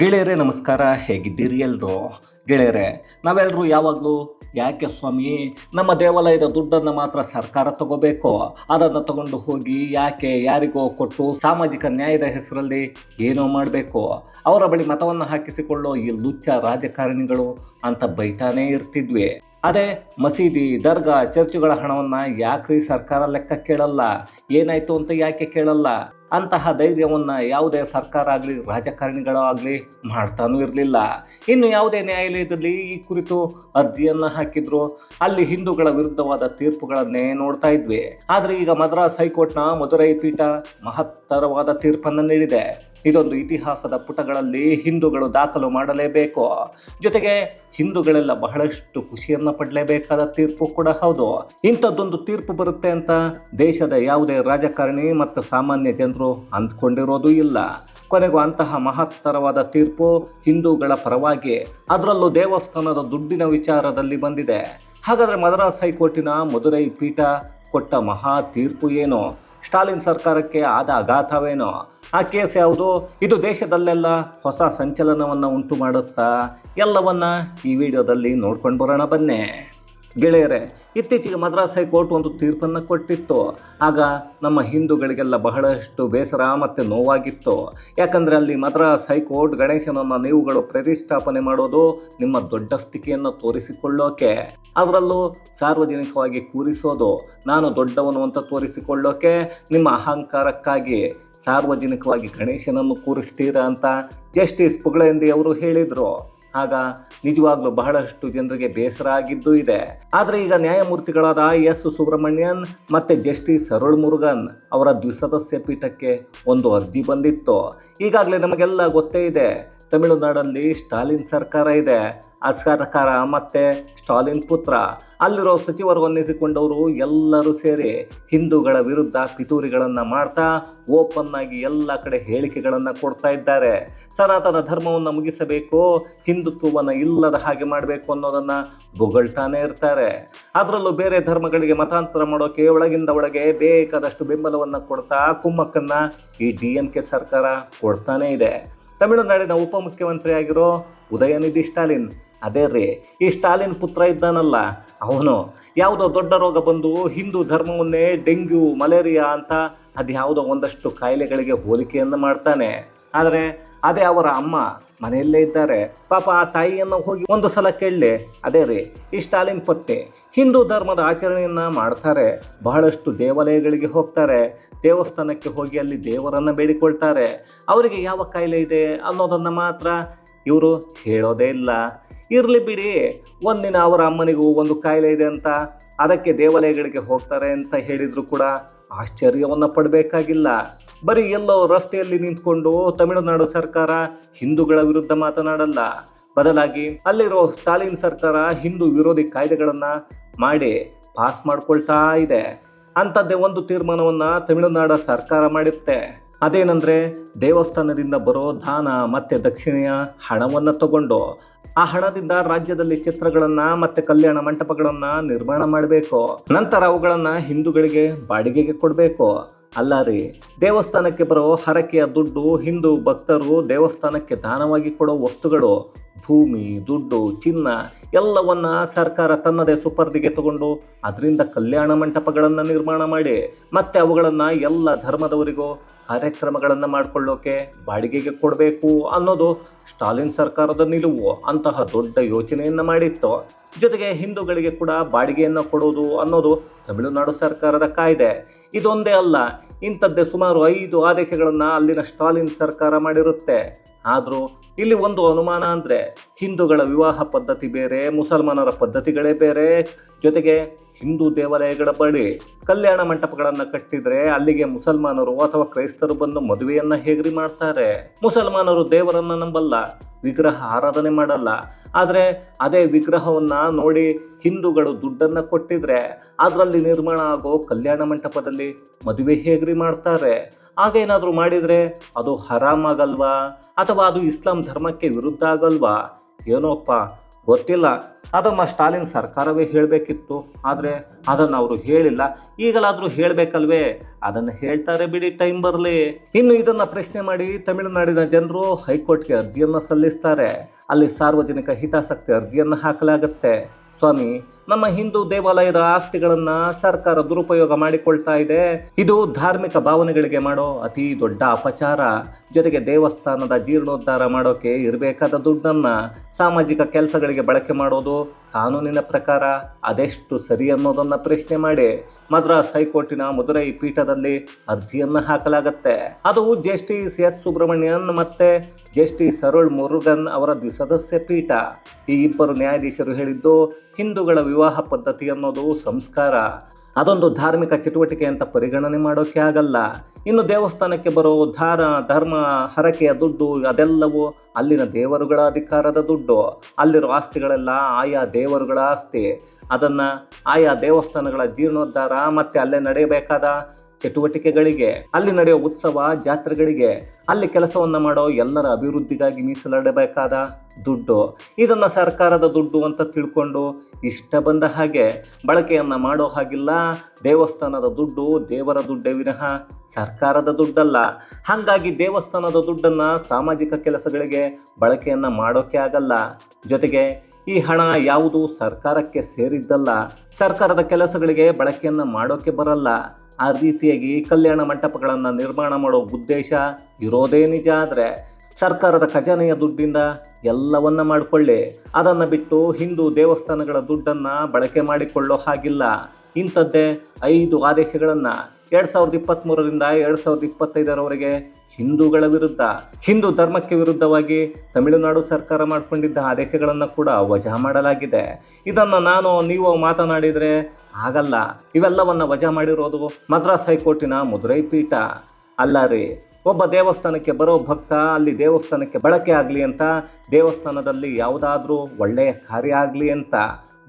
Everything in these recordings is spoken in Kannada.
ಗೆಳೆಯರೇ, ನಮಸ್ಕಾರ. ಹೇಗಿದ್ದೀರಿ ಎಲ್ರು? ಗೆಳೆಯರೇ ನಾವೆಲ್ಲರೂ ಯಾವಾಗಲೂ ಯಾಕೆ ಸ್ವಾಮಿ, ನಮ್ಮ ದೇವಾಲಯದ ದುಡ್ಡನ್ನು ಮಾತ್ರ ಸರ್ಕಾರ ತಗೋಬೇಕು, ಅದನ್ನು ತಗೊಂಡು ಹೋಗಿ ಯಾಕೆ ಯಾರಿಗೋ ಕೊಟ್ಟು ಸಾಮಾಜಿಕ ನ್ಯಾಯದ ಹೆಸರಲ್ಲಿ ಏನೋ ಮಾಡಬೇಕು, ಅವರ ಬಳಿ ಮತವನ್ನು ಹಾಕಿಸಿಕೊಳ್ಳೋ ಈ ಲುಚ್ಚ ರಾಜಕಾರಣಿಗಳು ಅಂತ ಬೈತಾನೇ ಇರ್ತಿದ್ವಿ. ಅದೇ ಮಸೀದಿ, ದರ್ಗಾ, ಚರ್ಚುಗಳ ಹಣವನ್ನು ಯಾಕ್ರಿ ಸರ್ಕಾರ ಲೆಕ್ಕ ಕೇಳಲ್ಲ? ಏನಾಯಿತು ಅಂತ ಯಾಕೆ ಕೇಳಲ್ಲ? ಅಂತಹ ಧೈರ್ಯವನ್ನು ಯಾವುದೇ ಸರ್ಕಾರ ಆಗಲಿ, ರಾಜಕಾರಣಿಗಳು ಆಗಲಿ ಮಾಡ್ತಾನೂ ಇರಲಿಲ್ಲ. ಇನ್ನು ಯಾವುದೇ ನ್ಯಾಯಾಲಯದಲ್ಲಿ ಈ ಕುರಿತು ಅರ್ಜಿಯನ್ನು ಹಾಕಿದ್ರು. ಅಲ್ಲಿ ಹಿಂದೂಗಳ ವಿರುದ್ಧವಾದ ತೀರ್ಪುಗಳನ್ನೇ ನೋಡ್ತಾ ಇದ್ವಿ. ಆದರೆ ಈಗ ಮದ್ರಾಸ್ ಹೈಕೋರ್ಟ್ನ ಮಧುರೈ ಪೀಠ ಮಹತ್ತರವಾದ ತೀರ್ಪನ್ನು ನೀಡಿದೆ. ಇದೊಂದು ಇತಿಹಾಸದ ಪುಟಗಳಲ್ಲಿ ಹಿಂದೂಗಳು ದಾಖಲು ಮಾಡಲೇಬೇಕು. ಜೊತೆಗೆ ಹಿಂದೂಗಳೆಲ್ಲ ಬಹಳಷ್ಟು ಖುಷಿಯನ್ನು ಪಡಲೇಬೇಕಾದ ತೀರ್ಪು ಕೂಡ ಹೌದು. ಇಂಥದ್ದೊಂದು ತೀರ್ಪು ಬರುತ್ತೆ ಅಂತ ದೇಶದ ಯಾವುದೇ ರಾಜಕಾರಣಿ ಮತ್ತು ಸಾಮಾನ್ಯ ಜನರು ಅಂದ್ಕೊಂಡಿರೋದು ಇಲ್ಲ. ಕೊನೆಗೂ ಅಂತಹ ಮಹತ್ತರವಾದ ತೀರ್ಪು ಹಿಂದೂಗಳ ಪರವಾಗಿ. ಅದರಲ್ಲೂ ದೇವಸ್ಥಾನದ ದುಡ್ಡಿನ ವಿಚಾರದಲ್ಲಿ ಬಂದಿದೆ. ಹಾಗಾದರೆ ಮದ್ರಾಸ್ ಹೈಕೋರ್ಟಿನ ಮಧುರೈ ಪೀಠ ಕೊಟ್ಟ ಮಹಾ ತೀರ್ಪು ಏನು? ಸ್ಟಾಲಿನ್ ಸರ್ಕಾರಕ್ಕೆ ಆದ ಆಘಾತವೇನೋ? ಆ ಕೇಸ್ ಯಾವುದು? ಇದು ದೇಶದಲ್ಲೆಲ್ಲ ಹೊಸ ಸಂಚಲನವನ್ನು ಉಂಟು ಮಾಡುತ್ತಾ? ಎಲ್ಲವನ್ನ ಈ ವಿಡಿಯೋದಲ್ಲಿ ನೋಡ್ಕೊಂಡು ಬರೋಣ ಬನ್ನಿ. ಗೆಳೆಯರೆ, ಇತ್ತೀಚೆಗೆ ಮದ್ರಾಸ್ ಹೈಕೋರ್ಟ್ ಒಂದು ತೀರ್ಪನ್ನು ಕೊಟ್ಟಿತ್ತು. ಆಗ ನಮ್ಮ ಹಿಂದೂಗಳಿಗೆಲ್ಲ ಬಹಳಷ್ಟು ಬೇಸರ ಮತ್ತು ನೋವಾಗಿತ್ತು. ಯಾಕಂದರೆ ಅಲ್ಲಿ ಮದ್ರಾಸ್ ಹೈಕೋರ್ಟ್ ಗಣೇಶನನ್ನು ನೀವುಗಳು ಪ್ರತಿಷ್ಠಾಪನೆ ಮಾಡೋದು ನಿಮ್ಮ ದೊಡ್ಡಸ್ತಿಕೆಯನ್ನು ತೋರಿಸಿಕೊಳ್ಳೋಕೆ. ಅದರಲ್ಲೂ ಸಾರ್ವಜನಿಕವಾಗಿ ಕೂರಿಸೋದು, ನಾನು ದೊಡ್ಡವನು ಅಂತ ತೋರಿಸಿಕೊಳ್ಳೋಕೆ, ನಿಮ್ಮ ಅಹಂಕಾರಕ್ಕಾಗಿ ಸಾರ್ವಜನಿಕವಾಗಿ ಗಣೇಶನನ್ನು ಕೂರಿಸ್ತೀರಾ ಅಂತ ಜಸ್ಟಿಸ್ ಪುಗಳೆಂದಿ ಅವರು ಹೇಳಿದರು. ಆಗ ನಿಜವಾಗ್ಲೂ ಬಹಳಷ್ಟು ಜನರಿಗೆ ಬೇಸರ ಆಗಿದ್ದು ಇದೆ. ಆದರೆ ಈಗ ನ್ಯಾಯಮೂರ್ತಿಗಳಾದ ಎಸ್ ಸುಬ್ರಹ್ಮಣ್ಯನ್ ಮತ್ತೆ ಜಸ್ಟಿಸ್ ಅರುಳ್ ಮುರುಗನ್ ಅವರ ದ್ವಿಸದಸ್ಯ ಪೀಠಕ್ಕೆ ಒಂದು ಅರ್ಜಿ ಬಂದಿತ್ತು. ಈಗಾಗಲೇ ನಮಗೆಲ್ಲ ಗೊತ್ತೇ ಇದೆ. ತಮಿಳುನಾಡಲ್ಲಿ ಸ್ಟಾಲಿನ್ ಸರ್ಕಾರ ಇದೆ. ಆ ಸರ್ಕಾರ ಮತ್ತೆ ಸ್ಟಾಲಿನ್ ಪುತ್ರ. ಅಲ್ಲಿರೋ ಸಚಿವರು ಅನ್ನಿಸಿಕೊಂಡವರು ಎಲ್ಲರೂ ಸೇರಿ ಹಿಂದೂಗಳ ವಿರುದ್ಧ ಪಿತೂರಿಗಳನ್ನು ಮಾಡ್ತಾ ಓಪನ್ ಆಗಿ ಎಲ್ಲ ಕಡೆ ಹೇಳಿಕೆಗಳನ್ನು ಕೊಡ್ತಾ ಇದ್ದಾರೆ. ಸನಾತನ ಧರ್ಮವನ್ನು ಮುಗಿಸಬೇಕು, ಹಿಂದುತ್ವವನ್ನು ಇಲ್ಲದ ಹಾಗೆ ಮಾಡಬೇಕು ಅನ್ನೋದನ್ನು ಬೊಗಳ್ತಾನೆ ಇರ್ತಾರೆ. ಅದರಲ್ಲೂ ಬೇರೆ ಧರ್ಮಗಳಿಗೆ ಮತಾಂತರ ಮಾಡೋಕೆ ಒಳಗಿಂದ ಒಳಗೆ ಬೇಕಾದಷ್ಟು ಬೆಂಬಲವನ್ನು ಕೊಡ್ತಾ ಕುಮ್ಮಕ್ಕನ್ನು ಈ ಡಿ ಎಂ ಕೆ ಸರ್ಕಾರ ಕೊಡ್ತಾನೇ ಇದೆ. ತಮಿಳುನಾಡಿನ ಉಪಮುಖ್ಯಮಂತ್ರಿ ಆಗಿರೋ ಉದಯನಿಧಿ ಸ್ಟಾಲಿನ್. ಅದೇ ರೀ, ಈ ಸ್ಟಾಲಿನ್ ಪುತ್ರ ಇದ್ದಾನಲ್ಲ, ಅವನು ಯಾವುದೋ ದೊಡ್ಡ ರೋಗ ಬಂದು ಹಿಂದೂ ಧರ್ಮವನ್ನೇ ಡೆಂಗ್ಯೂ, ಮಲೇರಿಯಾ ಅಂತ ಅದು ಯಾವುದೋ ಒಂದಷ್ಟು ಕಾಯಿಲೆಗಳಿಗೆ ಹೋಲಿಕೆಯನ್ನು ಮಾಡ್ತಾನೆ. ಆದರೆ ಅದೇ ಅವರ ಅಮ್ಮ ಮನೆಯಲ್ಲೇ ಇದ್ದಾರೆ. ಪಾಪ ಆ ತಾಯಿಯನ್ನು ಹೋಗಿ ಒಂದು ಸಲ ಕೇಳಲಿ. ಅದೇ ರೀ, ಈ ಸ್ಟಾಲಿನ್ ಪತ್ನಿ ಹಿಂದೂ ಧರ್ಮದ ಆಚರಣೆಯನ್ನು ಮಾಡ್ತಾರೆ. ಬಹಳಷ್ಟು ದೇವಾಲಯಗಳಿಗೆ ಹೋಗ್ತಾರೆ. ದೇವಸ್ಥಾನಕ್ಕೆ ಹೋಗಿ ಅಲ್ಲಿ ದೇವರನ್ನು ಬೇಡಿಕೊಳ್ತಾರೆ. ಅವರಿಗೆ ಯಾವ ಕಾಯಿಲೆ ಇದೆ ಅನ್ನೋದನ್ನು ಮಾತ್ರ ಇವರು ಹೇಳೋದೇ ಇಲ್ಲ. ಇರಲಿ ಬಿಡಿ, ಒಂದಿನ ಅವರ ಅಮ್ಮನಿಗೂ ಒಂದು ಕಾಯಿಲೆ ಇದೆ ಅಂತ ಅದಕ್ಕೆ ದೇವಾಲಯಗಳಿಗೆ ಹೋಗ್ತಾರೆ ಅಂತ ಹೇಳಿದರೂ ಕೂಡ ಆಶ್ಚರ್ಯವನ್ನು ಪಡಬೇಕಾಗಿಲ್ಲ. ಬರೀ ಎಲ್ಲೋ ರಸ್ತೆಯಲ್ಲಿ ನಿಂತ್ಕೊಂಡು ತಮಿಳುನಾಡು ಸರ್ಕಾರ ಹಿಂದೂಗಳ ವಿರುದ್ಧ ಮಾತನಾಡಲ್ಲ. ಬದಲಾಗಿ ಅಲ್ಲಿರೋ ಸ್ಟಾಲಿನ್ ಸರ್ಕಾರ ಹಿಂದೂ ವಿರೋಧಿ ಕಾಯ್ದೆಗಳನ್ನು ಮಾಡಿ ಪಾಸ್ ಮಾಡಿಕೊಳ್ತಾ ಇದೆ. ಅಂಥದ್ದೇ ಒಂದು ತೀರ್ಮಾನವನ್ನು ತಮಿಳುನಾಡ ಸರ್ಕಾರ ಮಾಡಿರುತ್ತೆ. ಅದೇನೆಂದರೆ ದೇವಸ್ಥಾನದಿಂದ ಬರೋ ದಾನ ಮತ್ತು ದಕ್ಷಿಣೆಯ ಹಣವನ್ನು ತಗೊಂಡು ಆ ಹಣದಿಂದ ರಾಜ್ಯದಲ್ಲಿ ಚಿತ್ರಗಳನ್ನು ಮತ್ತು ಕಲ್ಯಾಣ ಮಂಟಪಗಳನ್ನು ನಿರ್ಮಾಣ ಮಾಡಬೇಕು. ನಂತರ ಅವುಗಳನ್ನು ಹಿಂದೂಗಳಿಗೆ ಬಾಡಿಗೆಗೆ ಕೊಡಬೇಕು. ಅಲ್ಲ ರೀ, ದೇವಸ್ಥಾನಕ್ಕೆ ಬರೋ ಹರಕೆಯ ದುಡ್ಡು ಹಿಂದೂ ಭಕ್ತರು ದೇವಸ್ಥಾನಕ್ಕೆ ದಾನವಾಗಿ ಕೊಡೋ ವಸ್ತುಗಳು, ಭೂಮಿ, ದುಡ್ಡು, ಚಿನ್ನ, ಎಲ್ಲವನ್ನ ಸರ್ಕಾರ ತನ್ನದೇ ಸುಪರ್ದಿಗೆ ತಗೊಂಡು ಅದರಿಂದ ಕಲ್ಯಾಣ ಮಂಟಪಗಳನ್ನು ನಿರ್ಮಾಣ ಮಾಡಿ, ಮತ್ತೆ ಅವುಗಳನ್ನು ಎಲ್ಲ ಧರ್ಮದವರಿಗೂ ಕಾರ್ಯಕ್ರಮಗಳನ್ನು ಮಾಡಿಕೊಳ್ಳೋಕೆ ಬಾಡಿಗೆಗೆ ಕೊಡಬೇಕು ಅನ್ನೋದು ಸ್ಟಾಲಿನ್ ಸರ್ಕಾರದ ನಿಲುವು ಅಂತಹ ದೊಡ್ಡ ಯೋಚನೆಯನ್ನು ಮಾಡಿತ್ತು. ಜೊತೆಗೆ ಹಿಂದೂಗಳಿಗೆ ಕೂಡ ಬಾಡಿಗೆಯನ್ನು ಕೊಡೋದು ಅನ್ನೋದು ತಮಿಳುನಾಡು ಸರ್ಕಾರದ ಕಾಯ್ದೆ. ಇದೊಂದೇ ಅಲ್ಲ, ಇಂಥದ್ದೇ ಸುಮಾರು ಐದು ಆದೇಶಗಳನ್ನು ಅಲ್ಲಿನ ಸ್ಟಾಲಿನ್ ಸರ್ಕಾರ ಮಾಡಿರುತ್ತೆ. ಆದರೂ ಇಲ್ಲಿ ಒಂದು ಅನುಮಾನ ಅಂದರೆ ಹಿಂದೂಗಳ ವಿವಾಹ ಪದ್ಧತಿ ಬೇರೆ, ಮುಸಲ್ಮಾನರ ಪದ್ಧತಿಗಳೇ ಬೇರೆ. ಜೊತೆಗೆ ಹಿಂದೂ ದೇವಾಲಯಗಳ ಬಳಿ ಕಲ್ಯಾಣ ಮಂಟಪಗಳನ್ನು ಕಟ್ಟಿದರೆ ಅಲ್ಲಿಗೆ ಮುಸಲ್ಮಾನರು ಅಥವಾ ಕ್ರೈಸ್ತರು ಬಂದು ಮದುವೆಯನ್ನು ಹೇಗ್ರಿ ಮಾಡ್ತಾರೆ? ಮುಸಲ್ಮಾನರು ದೇವರನ್ನು ನಂಬಲ್ಲ, ವಿಗ್ರಹ ಆರಾಧನೆ ಮಾಡಲ್ಲ. ಆದರೆ ಅದೇ ವಿಗ್ರಹವನ್ನು ನೋಡಿ ಹಿಂದೂಗಳು ದುಡ್ಡನ್ನು ಕೊಟ್ಟಿದ್ರೆ ಅದರಲ್ಲಿ ನಿರ್ಮಾಣ ಆಗೋ ಕಲ್ಯಾಣ ಮಂಟಪದಲ್ಲಿ ಮದುವೆ ಹೇಗ್ರಿ ಮಾಡ್ತಾರೆ? ಆಗೇನಾದರೂ ಮಾಡಿದರೆ ಅದು ಹರಾಮಾಗಲ್ವಾ ಅಥವಾ ಅದು ಇಸ್ಲಾಂ ಧರ್ಮಕ್ಕೆ ವಿರುದ್ಧ ಆಗಲ್ವಾ? ಏನೋಪ್ಪ, ಗೊತ್ತಿಲ್ಲ. ಅದನ್ನು ಸ್ಟಾಲಿನ್ ಸರ್ಕಾರವೇ ಹೇಳಬೇಕಿತ್ತು. ಆದರೆ ಅದನ್ನು ಅವರು ಹೇಳಿಲ್ಲ. ಈಗಲಾದರೂ ಹೇಳಬೇಕಲ್ವೇ? ಅದನ್ನು ಹೇಳ್ತಾರೆ ಬಿಡಿ ಟೈಮ್ ಬರಲಿ. ಇನ್ನು ಇದನ್ನು ಪ್ರಶ್ನೆ ಮಾಡಿ ತಮಿಳುನಾಡಿನ ಜನರು ಹೈಕೋರ್ಟ್ಗೆ ಅರ್ಜಿಯನ್ನು ಸಲ್ಲಿಸ್ತಾರೆ. ಅಲ್ಲಿ ಸಾರ್ವಜನಿಕ ಹಿತಾಸಕ್ತಿ ಅರ್ಜಿಯನ್ನು ಹಾಕಲಾಗುತ್ತೆ. ಸ್ವಾಮಿ, ನಮ್ಮ ಹಿಂದೂ ದೇವಾಲಯದ ಆಸ್ತಿಗಳನ್ನ ಸರ್ಕಾರ ದುರುಪಯೋಗ ಮಾಡಿಕೊಳ್ತಾ ಇದೆ. ಇದು ಧಾರ್ಮಿಕ ಭಾವನೆಗಳಿಗೆ ಮಾಡೋ ಅತಿ ದೊಡ್ಡ ಅಪಚಾರ. ಜೊತೆಗೆ ದೇವಸ್ಥಾನದ ಜೀರ್ಣೋದ್ಧಾರ ಮಾಡೋಕೆ ಇರಬೇಕಾದ ದುಡ್ಡನ್ನ ಸಾಮಾಜಿಕ ಕೆಲಸಗಳಿಗೆ ಬಳಕೆ ಮಾಡೋದು ಕಾನೂನಿನ ಪ್ರಕಾರ ಅದೆಷ್ಟು ಸರಿ ಅನ್ನೋದನ್ನು ಪ್ರಶ್ನೆ ಮಾಡಿ ಮದ್ರಾಸ್ ಹೈಕೋರ್ಟಿನ ಮದುರೈ ಪೀಠದಲ್ಲಿ ಅರ್ಜಿಯನ್ನು ಹಾಕಲಾಗತ್ತೆ. ಅದು ಜಸ್ಟಿಸ್ ಎಸ್ ಸುಬ್ರಹ್ಮಣ್ಯನ್ ಮತ್ತೆ ಜಸ್ಟಿಸ್ ಅರುಳ್ ಮುರುಗನ್ ಅವರ ದ್ವಿಸದಸ್ಯ ಪೀಠ. ಈ ಇಬ್ಬರು ನ್ಯಾಯಾಧೀಶರು ಹೇಳಿದ್ದು ಹಿಂದೂಗಳ ವಿವಾಹ ಪದ್ಧತಿ ಅನ್ನೋದು ಸಂಸ್ಕಾರ. ಅದೊಂದು ಧಾರ್ಮಿಕ ಚಟುವಟಿಕೆ ಅಂತ ಪರಿಗಣನೆ ಮಾಡೋಕೆ ಆಗಲ್ಲ. ಇನ್ನು ದೇವಸ್ಥಾನಕ್ಕೆ ಬರೋ ಧಾರ, ಧರ್ಮ, ಹರಕೆಯ ದುಡ್ಡು, ಅದೆಲ್ಲವೂ ಅಲ್ಲಿನ ದೇವರುಗಳ ಅಧಿಕಾರದ ದುಡ್ಡು. ಅಲ್ಲಿರೋ ಆಸ್ತಿಗಳೆಲ್ಲ ಆಯಾ ದೇವರುಗಳ ಆಸ್ತಿ. ಅದನ್ನು ಆಯಾ ದೇವಸ್ಥಾನಗಳ ಜೀರ್ಣೋದ್ಧಾರ ಮತ್ತೆ ಅಲ್ಲೇ ನಡೆಯಬೇಕಾದ ಚಟುವಟಿಕೆಗಳಿಗೆ, ಅಲ್ಲಿ ನಡೆಯೋ ಉತ್ಸವ, ಜಾತ್ರೆಗಳಿಗೆ, ಅಲ್ಲಿ ಕೆಲಸವನ್ನು ಮಾಡೋ ಎಲ್ಲರ ಅಭಿವೃದ್ಧಿಗಾಗಿ ಮೀಸಲಾಡಬೇಕಾದ ದುಡ್ಡು. ಇದನ್ನು ಸರ್ಕಾರದ ದುಡ್ಡು ಅಂತ ತಿಳ್ಕೊಂಡು ಇಷ್ಟ ಬಂದ ಹಾಗೆ ಬಳಕೆಯನ್ನು ಮಾಡೋ ಹಾಗಿಲ್ಲ. ದೇವಸ್ಥಾನದ ದುಡ್ಡು ದೇವರ ದುಡ್ಡೇ ವಿನಃ ಸರ್ಕಾರದ ದುಡ್ಡಲ್ಲ. ಹಾಗಾಗಿ ದೇವಸ್ಥಾನದ ದುಡ್ಡನ್ನು ಸಾಮಾಜಿಕ ಕೆಲಸಗಳಿಗೆ ಬಳಕೆಯನ್ನು ಮಾಡೋಕೆ ಆಗಲ್ಲ. ಜೊತೆಗೆ ಈ ಹಣ ಯಾವುದು ಸರ್ಕಾರಕ್ಕೆ ಸೇರಿದ್ದಲ್ಲ. ಸರ್ಕಾರದ ಕೆಲಸಗಳಿಗೆ ಬಳಕೆಯನ್ನು ಮಾಡೋಕೆ ಬರಲ್ಲ. ಆ ರೀತಿಯಾಗಿ ಕಲ್ಯಾಣ ಮಂಟಪಗಳನ್ನು ನಿರ್ಮಾಣ ಮಾಡೋ ಉದ್ದೇಶ ಇರೋದೇ ನಿಜ ಆದರೆ ಸರ್ಕಾರದ ಖಜಾನೆಯ ದುಡ್ಡಿಂದ ಎಲ್ಲವನ್ನ ಮಾಡಿಕೊಳ್ಳಿ. ಅದನ್ನು ಬಿಟ್ಟು ಹಿಂದೂ ದೇವಸ್ಥಾನಗಳ ದುಡ್ಡನ್ನು ಬಳಕೆ ಮಾಡಿಕೊಳ್ಳೋ ಹಾಗಿಲ್ಲ. ಇಂಥದ್ದೇ ಐದು ಆದೇಶಗಳನ್ನು ಎರಡು ಸಾವಿರದ ಇಪ್ಪತ್ತ್ಮೂರರಿಂದ ಎರಡು ಸಾವಿರದ ಇಪ್ಪತ್ತೈದರವರೆಗೆ ಹಿಂದೂಗಳ ವಿರುದ್ಧ, ಹಿಂದೂ ಧರ್ಮಕ್ಕೆ ವಿರುದ್ಧವಾಗಿ ತಮಿಳುನಾಡು ಸರ್ಕಾರ ಮಾಡಿಕೊಂಡಿದ್ದ ಆದೇಶಗಳನ್ನು ಕೂಡ ವಜಾ ಮಾಡಲಾಗಿದೆ. ಇದನ್ನು ನಾನು, ನೀವು ಮಾತನಾಡಿದರೆ ಆಗಲ್ಲ. ಇವೆಲ್ಲವನ್ನ ವಜಾ ಮಾಡಿರೋದು ಮದ್ರಾಸ್ ಹೈಕೋರ್ಟಿನ ಮದುರೈ ಪೀಠ. ಅಲ್ಲ ರೀ, ಒಬ್ಬ ದೇವಸ್ಥಾನಕ್ಕೆ ಬರೋ ಭಕ್ತ ಅಲ್ಲಿ ದೇವಸ್ಥಾನಕ್ಕೆ ಬಳಕೆ ಆಗಲಿ ಅಂತ ದೇವಸ್ಥಾನದಲ್ಲಿ ಯಾವುದಾದ್ರೂ ಒಳ್ಳೆಯ ಕಾರ್ಯ ಆಗಲಿ ಅಂತ.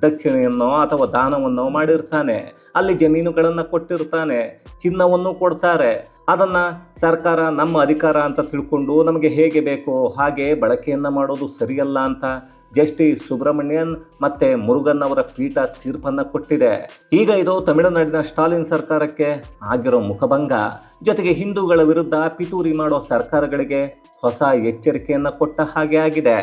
ದಕ್ಷಿಣೆಯನ್ನೋ ಅಥವಾ ದಾನವನ್ನೋ ಮಾಡಿರ್ತಾನೆ. ಅಲ್ಲಿ ಜಮೀನುಗಳನ್ನು ಕೊಟ್ಟಿರ್ತಾನೆ, ಚಿನ್ನವನ್ನು ಕೊಡ್ತಾರೆ. ಅದನ್ನು ಸರ್ಕಾರ, ನಮ್ಮ ಅಧಿಕಾರ ಅಂತ ತಿಳ್ಕೊಂಡು ನಮಗೆ ಹೇಗೆ ಬೇಕೋ ಹಾಗೆ ಬಳಕೆಯನ್ನು ಮಾಡೋದು ಸರಿಯಲ್ಲ ಅಂತ ಜಸ್ಟಿಸ್ ಸುಬ್ರಹ್ಮಣ್ಯನ್ ಮತ್ತು ಮುರುಗನ್ ಅವರ ಪೀಠ ತೀರ್ಪನ್ನು ಕೊಟ್ಟಿದೆ. ಈಗ ಇದು ತಮಿಳುನಾಡಿನ ಸ್ಟಾಲಿನ್ ಸರ್ಕಾರಕ್ಕೆ ಆಗಿರೋ ಮುಖಭಂಗ. ಜೊತೆಗೆ ಹಿಂದೂಗಳ ವಿರುದ್ಧ ಪಿತೂರಿ ಮಾಡೋ ಸರ್ಕಾರಗಳಿಗೆ ಹೊಸ ಎಚ್ಚರಿಕೆಯನ್ನು ಕೊಟ್ಟ ಹಾಗೆ ಆಗಿದೆ.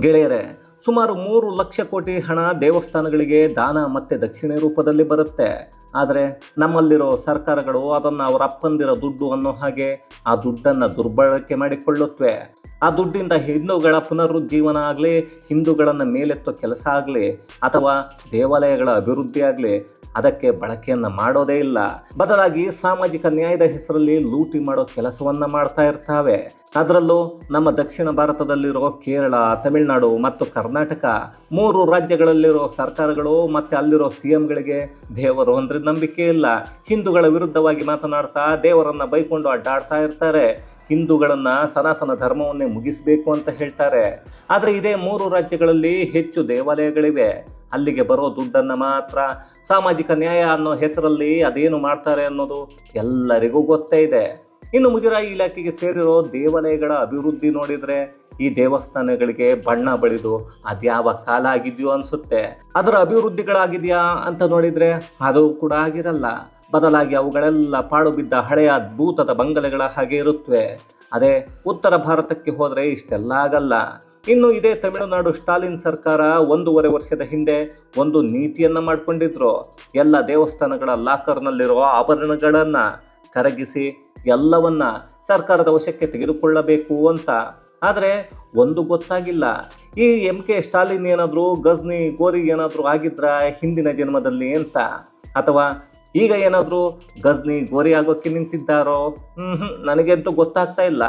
ಗೆಳೆಯರೆ ಸುಮಾರು ಮೂರು ಲಕ್ಷ ಕೋಟಿ ಹಣ ದೇವಸ್ಥಾನಗಳಿಗೆ ದಾನ ಮತ್ತೆ ದಕ್ಷಿಣೆ ರೂಪದಲ್ಲಿ ಬರುತ್ತೆ. ಆದರೆ ನಮ್ಮಲ್ಲಿರೋ ಸರ್ಕಾರಗಳು ಅದನ್ನು ಅವರ ಅಪ್ಪಂದಿರೋ ದುಡ್ಡು ಅನ್ನೋ ಹಾಗೆ ಆ ದುಡ್ಡನ್ನು ದುರ್ಬಳಕೆ ಮಾಡಿಕೊಳ್ಳುತ್ತವೆ ಆ ದುಡ್ಡಿಂದ ಹಿಂದೂಗಳ ಪುನರುಜ್ಜೀವನ ಆಗಲಿ, ಹಿಂದೂಗಳನ್ನು ಮೇಲೆತ್ತೋ ಕೆಲಸ ಆಗಲಿ, ಅಥವಾ ದೇವಾಲಯಗಳ ಅಭಿವೃದ್ಧಿ ಆಗಲಿ ಅದಕ್ಕೆ ಬಳಕೆಯನ್ನು ಮಾಡೋದೇ ಇಲ್ಲ. ಬದಲಾಗಿ ಸಾಮಾಜಿಕ ನ್ಯಾಯದ ಹೆಸರಲ್ಲಿ ಲೂಟಿ ಮಾಡೋ ಕೆಲಸವನ್ನ ಮಾಡ್ತಾ ಇರ್ತಾವೆ. ಅದರಲ್ಲೂ ನಮ್ಮ ದಕ್ಷಿಣ ಭಾರತದಲ್ಲಿರೋ ಕೇರಳ, ತಮಿಳುನಾಡು ಮತ್ತು ಕರ್ನಾಟಕ ಮೂರು ರಾಜ್ಯಗಳಲ್ಲಿರೋ ಸರ್ಕಾರಗಳು ಮತ್ತೆ ಅಲ್ಲಿರೋ ಸಿ ಎಂಗಳಿಗೆ ದೇವರು ಅಂದ್ರೆ ನಂಬಿಕೆ ಇಲ್ಲ. ಹಿಂದೂಗಳ ವಿರುದ್ಧವಾಗಿ ಮಾತನಾಡ್ತಾ ದೇವರನ್ನ ಬೈಕೊಂಡು ಅಡ್ಡಾಡ್ತಾ ಇರ್ತಾರೆ. ಹಿಂದೂಗಳನ್ನ ಸನಾತನ ಧರ್ಮವನ್ನೇ ಮುಗಿಸಬೇಕು ಅಂತ ಹೇಳ್ತಾರೆ. ಆದರೆ ಇದೇ ಮೂರು ರಾಜ್ಯಗಳಲ್ಲಿ ಹೆಚ್ಚು ದೇವಾಲಯಗಳಿವೆ. ಅಲ್ಲಿಗೆ ಬರೋ ದುಡ್ಡನ್ನು ಮಾತ್ರ ಸಾಮಾಜಿಕ ನ್ಯಾಯ ಅನ್ನೋ ಹೆಸರಲ್ಲಿ ಅದೇನು ಮಾಡ್ತಾರೆ ಅನ್ನೋದು ಎಲ್ಲರಿಗೂ ಗೊತ್ತೇ ಇದೆ. ಇನ್ನು ಮುಜರಾಯಿ ಇಲಾಖೆಗೆ ಸೇರಿರೋ ದೇವಾಲಯಗಳ ಅಭಿವೃದ್ಧಿ ನೋಡಿದರೆ ಈ ದೇವಸ್ಥಾನಗಳಿಗೆ ಬಣ್ಣ ಬಳಿದು ಅದ್ಯಾವ ಕಾಲ ಆಗಿದೆಯೋ ಅನಿಸುತ್ತೆ. ಅದರ ಅಭಿವೃದ್ಧಿಗಳಾಗಿದೆಯಾ ಅಂತ ನೋಡಿದರೆ ಅದು ಕೂಡ ಆಗಿರಲ್ಲ. ಬದಲಾಗಿ ಅವುಗಳೆಲ್ಲ ಪಾಳು ಬಿದ್ದ ಹಳೆಯ ಭೂತದ ಬಂಗಲೆಗಳ ಹಾಗೆ ಇರುತ್ತವೆ ಅದೇ ಉತ್ತರ ಭಾರತಕ್ಕೆ ಹೋದರೆ ಇಷ್ಟೆಲ್ಲ ಆಗಲ್ಲ. ಇನ್ನು ಇದೇ ತಮಿಳುನಾಡು ಸ್ಟಾಲಿನ್ ಸರ್ಕಾರ ಒಂದೂವರೆ ವರ್ಷದ ಹಿಂದೆ ಒಂದು ನೀತಿಯನ್ನು ಮಾಡಿಕೊಂಡಿದ್ರು. ಎಲ್ಲ ದೇವಸ್ಥಾನಗಳ ಲಾಕರ್ನಲ್ಲಿರುವ ಆಭರಣಗಳನ್ನು ಕರಗಿಸಿ ಎಲ್ಲವನ್ನ ಸರ್ಕಾರದ ವಶಕ್ಕೆ ತೆಗೆದುಕೊಳ್ಳಬೇಕು ಅಂತ. ಆದರೆ ಒಂದು ಗೊತ್ತಾಗಿಲ್ಲ. ಈ ಎಂ ಕೆ ಸ್ಟಾಲಿನ್ ಏನಾದರೂ, ಗಜ್ನಿ, ಗೋರಿ ಏನಾದರೂ ಆಗಿದ್ರ ಹಿಂದಿನ ಜನ್ಮದಲ್ಲಿ ಅಂತ? ಅಥವಾ ಈಗ ಏನಾದರೂ ಗಜ್ನಿ ಗೋರಿ ಆಗೋಕ್ಕೆ ನಿಂತಿದ್ದಾರೋ? ಹ್ಮ್ ನನಗಂತೂ ಗೊತ್ತಾಗ್ತಾ ಇಲ್ಲ.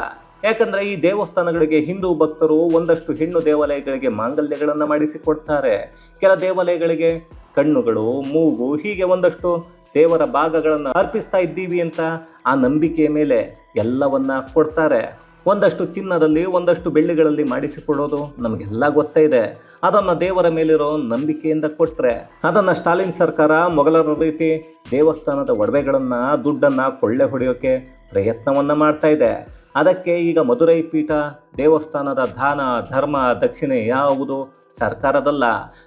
ಯಾಕಂದ್ರೆ ಈ ದೇವಸ್ಥಾನಗಳಿಗೆ ಹಿಂದೂ ಭಕ್ತರು ಒಂದಷ್ಟು ಹೆಣ್ಣು ದೇವಾಲಯಗಳಿಗೆ ಮಾಂಗಲ್ಯಗಳನ್ನು ಮಾಡಿಸಿಕೊಡ್ತಾರೆ. ಕೆಲ ದೇವಾಲಯಗಳಿಗೆ ಕಣ್ಣುಗಳು, ಮೂಗು, ಹೀಗೆ ಒಂದಷ್ಟು ದೇವರ ಭಾಗಗಳನ್ನು ಅರ್ಪಿಸ್ತಾ ಇದ್ದೀವಿ ಅಂತ ಆ ನಂಬಿಕೆಯ ಮೇಲೆ ಎಲ್ಲವನ್ನ ಕೊಡ್ತಾರೆ. ಒಂದಷ್ಟು ಚಿನ್ನದಲ್ಲಿ, ಒಂದಷ್ಟು ಬೆಳ್ಳಿಗಳಲ್ಲಿ ಮಾಡಿಸಿಕೊಡೋದು ನಮಗೆಲ್ಲ ಗೊತ್ತೇ ಇದೆ ಅದನ್ನು ದೇವರ ಮೇಲಿರೋ ನಂಬಿಕೆಯಿಂದ ಕೊಟ್ಟರೆ ಅದನ್ನು ಸ್ಟಾಲಿನ್ ಸರ್ಕಾರ ಮೊಘಲರ ರೀತಿ ದೇವಸ್ಥಾನದ ಒಡವೆಗಳನ್ನು, ದುಡ್ಡನ್ನು ಕೊಳ್ಳೆ ಹೊಡೆಯೋಕೆ ಪ್ರಯತ್ನವನ್ನು ಮಾಡ್ತಾ ಇದೆ. ಅದಕ್ಕೆ ಈಗ ಮಧುರೈ ಪೀಠ, ದೇವಸ್ಥಾನದ ದಾನ, ಧರ್ಮ, ದಕ್ಷಿಣೆ ಯಾವುದು ಸರ್ಕಾರದಲ್ಲ.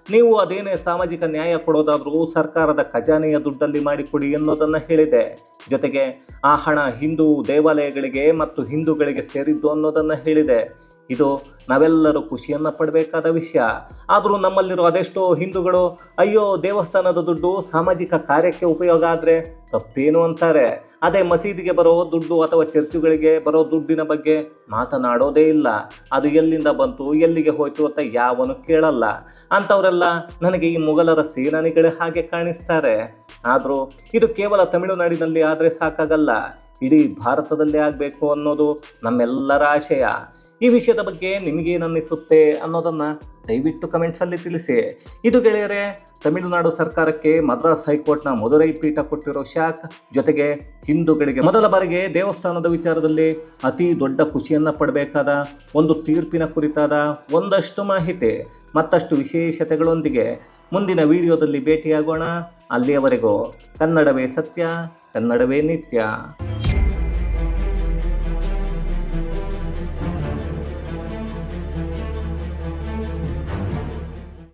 ನೀವು ಅದೇನೇ ಸಾಮಾಜಿಕ ನ್ಯಾಯ ಕೊಡೋದಾದರೂ ಸರ್ಕಾರದ ಖಜಾನೆಯ ದುಡ್ಡಲ್ಲಿ ಮಾಡಿಕೊಡಿ ಎನ್ನುವುದನ್ನು ಹೇಳಿದೆ. ಜೊತೆಗೆ ಆ ಹಣ ಹಿಂದೂ ದೇವಾಲಯಗಳಿಗೆ ಮತ್ತು ಹಿಂದೂಗಳಿಗೆ ಸೇರಿದ್ದು ಅನ್ನೋದನ್ನು ಹೇಳಿದೆ. ಇದು ನಾವೆಲ್ಲರೂ ಖುಷಿಯನ್ನು ಪಡಬೇಕಾದ ವಿಷಯ. ಆದರೂ ನಮ್ಮಲ್ಲಿರೋ ಅದೆಷ್ಟೋ ಹಿಂದೂಗಳು, ಅಯ್ಯೋ, ದೇವಸ್ಥಾನದ ದುಡ್ಡು ಸಾಮಾಜಿಕ ಕಾರ್ಯಕ್ಕೆ ಉಪಯೋಗ ಆದರೆ ತಪ್ಪೇನು ಅಂತಾರೆ. ಅದೇ ಮಸೀದಿಗೆ ಬರೋ ದುಡ್ಡು ಅಥವಾ ಚರ್ಚುಗಳಿಗೆ ಬರೋ ದುಡ್ಡಿನ ಬಗ್ಗೆ ಮಾತನಾಡೋದೇ ಇಲ್ಲ. ಅದು ಎಲ್ಲಿಂದ ಬಂತು, ಎಲ್ಲಿಗೆ ಹೋಯ್ತು ಅಂತ ಯಾವನು ಕೇಳಲ್ಲ. ಅಂಥವರೆಲ್ಲ ನನಗೆ ಈ ಮೊಘಲರ ಸೇನಾನಿಗಳೇ ಹಾಗೆ ಕಾಣಿಸ್ತಾರೆ. ಆದರೂ ಇದು ಕೇವಲ ತಮಿಳುನಾಡಿನಲ್ಲಿ ಆದರೆ ಸಾಕಾಗಲ್ಲ. ಇಡೀ ಭಾರತದಲ್ಲೇ ಆಗಬೇಕು ಅನ್ನೋದು ನಮ್ಮೆಲ್ಲರ ಆಶಯ. ಈ ವಿಷಯದ ಬಗ್ಗೆ ನಿಮಗೇನನ್ನಿಸುತ್ತೆ ಅನ್ನೋದನ್ನು ದಯವಿಟ್ಟು ಕಮೆಂಟ್ಸಲ್ಲಿ ತಿಳಿಸಿ. ಇದು ಗೆಳೆಯರೆ, ತಮಿಳುನಾಡು ಸರ್ಕಾರಕ್ಕೆ ಮದ್ರಾಸ್ ಹೈಕೋರ್ಟ್ನ ಮಧುರೈ ಪೀಠ ಕೊಟ್ಟಿರೋ ಶಾಕ್, ಜೊತೆಗೆ ಹಿಂದೂಗಳಿಗೆ. ಮೊದಲ ಬಾರಿಗೆ ದೇವಸ್ಥಾನದ ವಿಚಾರದಲ್ಲಿ ಅತಿ ದೊಡ್ಡ ಖುಷಿಯನ್ನು ಪಡಬೇಕಾದ ಒಂದು ತೀರ್ಪಿನ ಕುರಿತಾದ ಒಂದಷ್ಟು ಮಾಹಿತಿ, ಮತ್ತಷ್ಟು ವಿಶೇಷತೆಗಳೊಂದಿಗೆ ಮುಂದಿನ ವಿಡಿಯೋದಲ್ಲಿ ಭೇಟಿಯಾಗೋಣ. ಅಲ್ಲಿಯವರೆಗೂ ಕನ್ನಡವೇ ಸತ್ಯ, ಕನ್ನಡವೇ ನಿತ್ಯ.